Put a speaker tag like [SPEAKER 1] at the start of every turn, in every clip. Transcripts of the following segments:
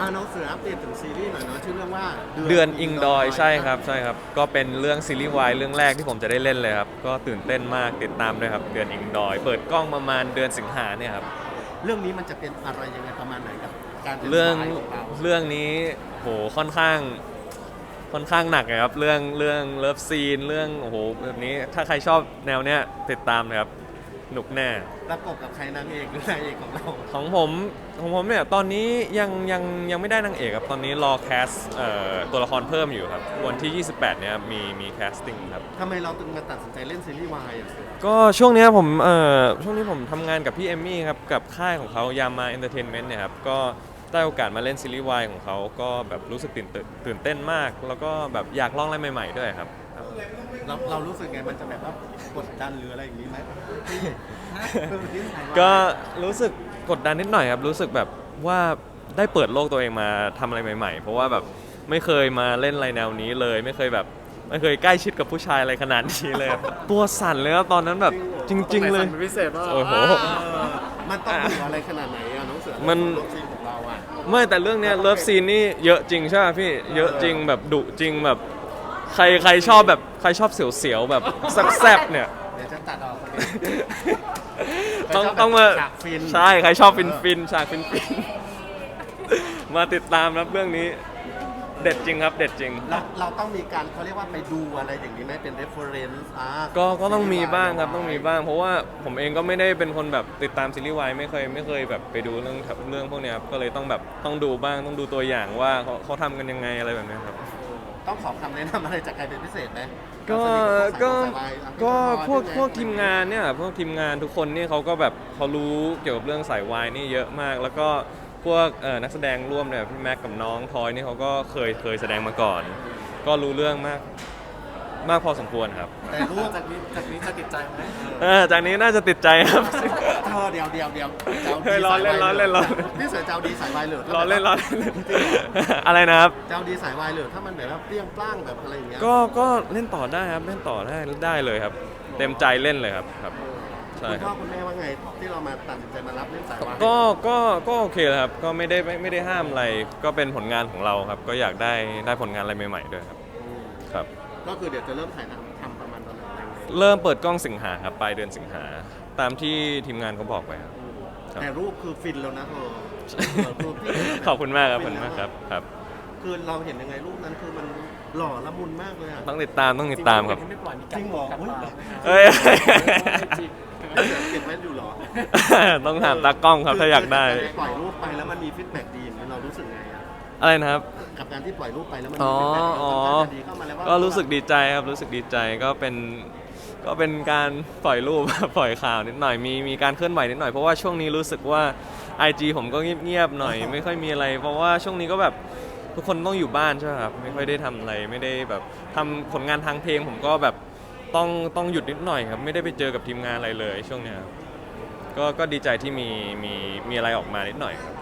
[SPEAKER 1] อ่าน้องเสืออัปเดตถึงซีรีส์หน่อยเนาะชื่อเรื่องว่า
[SPEAKER 2] เดือนอิงดอยใช่ครับใช่ครับ ก็เป็นเรื่องซีรีส์วายเรื่องแรกที่ผมจะได้เล่นเลยครับ ก็ตื่นเต้นมากติดตามด้วยครับ เดือนอิงดอย เปิดกล้องประมาณเดือนสิงหาเนี่ยครับ
[SPEAKER 1] เรื่องนี้มันจะเป็นอะไรยังไงประมาณไหนกับการเป็น
[SPEAKER 2] เรื่อง
[SPEAKER 1] วายของเรา
[SPEAKER 2] เรื่องนี้โหค่อนข้าง ค่อนข้างหนักเลยครับ เรื่องเรื่องเลิฟซีนเรื่องโอ้โหแบบนี้ถ้าใครชอบแนวเนี้ยติดตามนะครับ หนุกแน่
[SPEAKER 1] ประกบกับใครนางเอกหรือนายเอกของเรา
[SPEAKER 2] ของผมของผมเนี่ยตอนนี้ยังยังยังไม่ได้นางเอกครับ ตอนนี้รอแคสเอ่อตัวละครเพิ่มอยู่ครับ วันที่ 28 เนี่ยมีมีแคสติ้งครับ
[SPEAKER 1] ทำไมเราถึงมาตัดสินใจเล่นซีรีส์วายอะ
[SPEAKER 2] ก็ช่วงเนี้ยผมเอ่อช่วงนี้ผมทำงานกับพี่เอมมี่ครับกับค่ายของเขายามาเอนเตอร์เทนเมนต์เนี่ยครับก็ได้โอกาสมาเล่นซีรีส์วายของเขาก็แบบรู้สึกตื่นเต้นตื่นเต้นมาก แล้วก็แบบอยากลองอะไรใหม่ ๆ ด้วยครับ
[SPEAKER 1] เราเรารู้สึกไงมันจะแบบว่ากดดันหรืออะไรอย่างนี้ไหมที่ที่ถ่ายมา
[SPEAKER 2] ก็รู้สึกกดดันนิดหน่อยครับ รู้สึกแบบว่าได้เปิดโลกตัวเองมาทำอะไรใหม่ ๆ เพราะว่าแบบไม่เคยมาเล่นอะไรแนวนี้เลย ไม่เคยแบบไม่เคยใกล้ชิดกับผู้ชายอะไรขนาดนี้เลยครับ ตัวสั่นเลยครับตอนนั้นแบบจริง ๆ เลย
[SPEAKER 1] ตรงไหนสั่นเป็นพิเศษป่ะ
[SPEAKER 2] โอ้โห
[SPEAKER 1] เออมันต้องดูอะไรขนาดไหนอะน้องเสือ
[SPEAKER 2] มัน
[SPEAKER 1] รถซีนของเราอะ
[SPEAKER 2] ไม่แต่เรื่องเนี้ยเลิฟซีนนี่เยอะจริงใช่ไหมพี่เยอะจริงแบบดุจริงแบบ ใครใครชอบแบบใครชอบเสียวๆแบบแซ่บๆเนี่ย
[SPEAKER 1] เดี๋ยวจะตัดออก
[SPEAKER 2] ต้อง
[SPEAKER 1] ใครชอบแบบ
[SPEAKER 2] ต้องมา
[SPEAKER 1] ฉากฟิน
[SPEAKER 2] ใช่ใครชอบฟินฟินๆฉากฟินฟินๆมาติดตามครับเรื่องนี้ เด็ดจริงครับ เด็ดจริง
[SPEAKER 1] เราเราต้องมีการเขาเรียกว่าไปดูอะไรอย่างนี้ไหมเป็น reference อ่า
[SPEAKER 2] ก็ก็ต้องมีบ้างครับต้องมีบ้าง เพราะว่าผมเองก็ไม่ได้เป็นคนแบบติดตามซีรีส์วายไม่เคยไม่เคยแบบไปดูเรื่องเรื่องพวกเนี้ยครับก็เลยต้องแบบต้องดูบ้างต้องดูตัวอย่างว่าเขาเขาทำกันยังไงอะไรแบบเนี้ยครับ
[SPEAKER 1] ต้องขอคำแนะนำอะไรจากใครเป็นพิเศษไหม
[SPEAKER 2] ก็
[SPEAKER 1] สนิทบ
[SPEAKER 2] ก็
[SPEAKER 1] สายวายอะ
[SPEAKER 2] ก็
[SPEAKER 1] พี่
[SPEAKER 2] พวก
[SPEAKER 1] บอย
[SPEAKER 2] พวกทีมงานเนี่ยพวกทีมงานทุกคนเนี่ยเขาก็แบบเขารู้เกี่ยวกับเรื่องสายวายนี่เยอะมาก แล้วก็พวกเอ่อนักแสดงร่วมเนี่ยพี่แม็กกับน้องทอยนี่เขาก็เคยเคยแสดงมาก่อน ก็รู้เรื่องมาก มากพอสมควรครับ
[SPEAKER 1] แต่รูป
[SPEAKER 3] จากนี้จากนี้จะติดใจไหม
[SPEAKER 2] เออจากนี้น่าจะติดใจครับ
[SPEAKER 1] เธอเดียวเดียวเดียวจะาดี
[SPEAKER 2] เฮ้ยล้อเล่น
[SPEAKER 1] สายวาย
[SPEAKER 2] ล้อเล่นล้อเล่น
[SPEAKER 1] พี่เสือเจ้าดีสายวายเหลือ
[SPEAKER 2] ล้อเล่นล้อเล่นอะไรนะครับ
[SPEAKER 1] เจ้าดีสายวายเหลือถ้ามันแบบว่าเปรี้ยงปร้างแบบอะไรอย่างเงี้ย
[SPEAKER 2] ก็ก็เล่นต่อได้ครับเล่นต่อได้ได้เลยครับ เต็มใจเล่นเลยครับครับ ใช่
[SPEAKER 1] คุณ
[SPEAKER 2] ค
[SPEAKER 1] พ่
[SPEAKER 2] รั
[SPEAKER 1] อบคุณแม่ว่าไงที่เรามาตัดสินใจมารับเล่นสายวาย
[SPEAKER 2] ก็ก็ก็โอเคแล้วครับ ก็ไม่ได้ไม่ไม่ได้ห้ามอะไร ก็เป็นผลงานของเราครับ ก็อยากได้ได้ผลงานอะไรใหม่ๆด้วยครับ
[SPEAKER 1] อืม
[SPEAKER 2] ครับ
[SPEAKER 1] ก็คือเดี๋ยวจะเริ่มถ่ายทำทำประมาณตอนไหนยังไง
[SPEAKER 2] เริ่มเปิดกล้องสิงหาครับปลายเดือนสิงหา ตามที่ทีมงานเขาบอกไว้ครับ ครับ
[SPEAKER 1] แต่รูปคือฟินแล้วนะเธอเออรูปที่
[SPEAKER 2] ขอบคุณมากครับขอบคุณมากครับครับ
[SPEAKER 1] คือเราเห็นยังไงรูปนั้นคือมันหล่อละมุนมากเลยอะ
[SPEAKER 2] ต้องติดตามต้องติดตามครับ
[SPEAKER 3] ที่ไม่ปล่อยมีการ
[SPEAKER 1] จริงเหรอ
[SPEAKER 3] กัน
[SPEAKER 1] อุ๊ย
[SPEAKER 3] มา
[SPEAKER 2] เอ้ย
[SPEAKER 3] จริง
[SPEAKER 1] เก็บไว้อยู่เหรอ
[SPEAKER 2] ต้องถามตากล้องครับถ้าอยากได้
[SPEAKER 1] คืปล่อยรูปไปแล้วมันมีฟีดแบ็กดีอย่างนี้เรารู้สึกไงอะ
[SPEAKER 2] อะไรนะครับ
[SPEAKER 1] กับการที่ปล่อยรูปไปแล้วมัน
[SPEAKER 2] อ๋
[SPEAKER 1] มี
[SPEAKER 2] อ
[SPEAKER 1] ฟีดแบ็ก
[SPEAKER 2] อ๋อ
[SPEAKER 1] ดีเข้ามาแล้วว่า
[SPEAKER 2] ก็รู้สึกดีใจครับรู้สึกดีใจก็เป็นก็เป็นการปล่อยรูป ปล่อยข่าวนิดหน่อยมีมีการเคลื่อนไหวนิดหน่อยเพราะว่าช่วงนี้รู้สึกว่า IG ผมก็เงียบๆหน่อย ไม่ค่อยมีอะไร เพราะว่าช่วงนี้ก็แบบทุกคนต้องอยู่บ้านใช่ไหมครับไม่ค่อยได้ทำอะไรไม่ได้แบบทำผลงานทางเพลง ผมก็แบบต้องต้องหยุดนิดหน่อยครับไม่ได้ไปเจอกับทีมงานอะไรเลยช่วงเนี้ยครับก็ก็ดีใจที่มีมีมีอะไรออกมานิดหน่อยครับ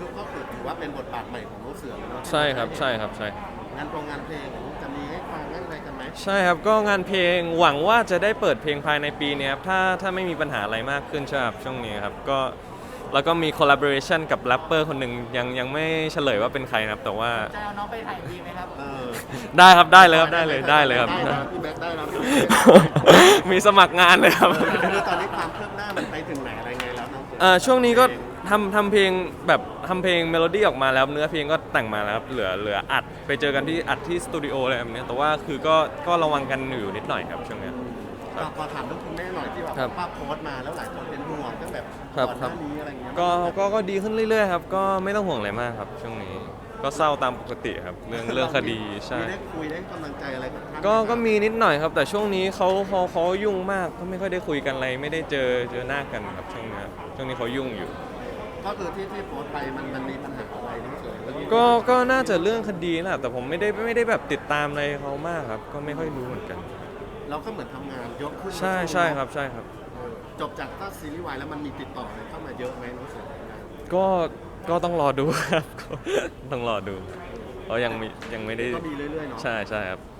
[SPEAKER 1] คือก็คือถือว่าเป็นบทบาทใหม่ของลูกเสือเนอะ
[SPEAKER 2] ใช่ครับใช่ครับใช่
[SPEAKER 1] งานโรงงานเพลงจะมีให้ฟังให้อะไรกันไหม
[SPEAKER 2] ใช่ครับ ก็งานเพลงหวังว่าจะได้เปิดเพลงภายในปีเนี้ยครับถ้าถ้าไม่มีปัญหาอะไรมากขึ้นใช่ครับช่วงนี้ครับก็แล้วก็มี collaboration กับแรปเปอร์คนหนึ่งยังยังไม่เฉลยว่าเป็นใครนะครับแต่ว่า
[SPEAKER 3] จะเอาน้องไปถ่ายวีไหมครับ
[SPEAKER 1] เออ
[SPEAKER 2] ได้ครับได้เลยครับได้เลยได้เลยครับ
[SPEAKER 1] ได้นะพี่แบ็คได้นะ
[SPEAKER 2] มีสมัครงานเลยครับ
[SPEAKER 1] คือตอนนี้ความคืบหน้ามันไปถึงไหนอะไรไงแล้วน้องเสื
[SPEAKER 2] เอ่อช่วงนี้ก็ ทำทำเพลงแบบทำเพลงเมโลดี้ออกมาแล้วเนื้อเพลงก็แต่งมาแล้วครับเหลือเหลืออัดไปเจอกันที่อัดที่สตูดิโออะไรแบบเนี้ยแต่ว่าคือก็ก็ระวังกันอยู่นิดหน่อยครับช่วงเนี้ย
[SPEAKER 1] ก็ขอถามเรื่องคุณแม่หน่อยที่แบบ
[SPEAKER 2] ครับ
[SPEAKER 1] ภาพโพสต์มาแล้วหลายคนเป็นห่วงตั้งแบบ
[SPEAKER 2] ครับ
[SPEAKER 1] ก่อนห
[SPEAKER 2] ครั
[SPEAKER 1] น้า
[SPEAKER 2] บ
[SPEAKER 1] นี้อะไรเงี้ย
[SPEAKER 2] ก็ก็ก็ดีขึ้นเรื่อยๆครับก็ไม่ต้องห่วงอะไรมากครับ ช่วงนี้ก็เศร้าตามปกติครับ เรื่องเรื่องคดีใช่
[SPEAKER 1] มีได้คุยได้กำลังใจอะไรกับท่านไห
[SPEAKER 2] ก็ก็มีนิดหน่อยครับ แต่ช่วงนี้เขาเขาเขายุ่งมากก็ไม่ค่อยได้คุยกันอะไร ไม่ได้เจอเจอหน้ากันครับช่วงนี้ครับช่วงนี้เขายุ่งอยู่
[SPEAKER 1] ก็คือที่ที่โพสต์ไปมันมันมีปัญหาอะไรน้องเสือเรื่องนี้
[SPEAKER 2] ก็ก็น่าจะเรื่องคดีแหละแต่ผมไม่ได้ไม่ได้แบบติดตามอะไรเขามากครับ ก็ไม่ค่อยรู้เหมือนกัน
[SPEAKER 1] เราก็เหมือนทำงานเยอะขึ้น
[SPEAKER 2] ใช่ใช่ครับใช่ครับ
[SPEAKER 1] เออจบจากถ้าซีรีส์วายแล้วมันมีติดต่ออะไรเข้ามาเยอะไหมน้องเสือ
[SPEAKER 2] ก็ก็ต้องรอดูครับ ต้องรอดูเพราะยังมียังไม่ได้
[SPEAKER 1] ก็มีเรื่อยๆเนาะ
[SPEAKER 2] ใช่ใช่ครับ
[SPEAKER 1] เ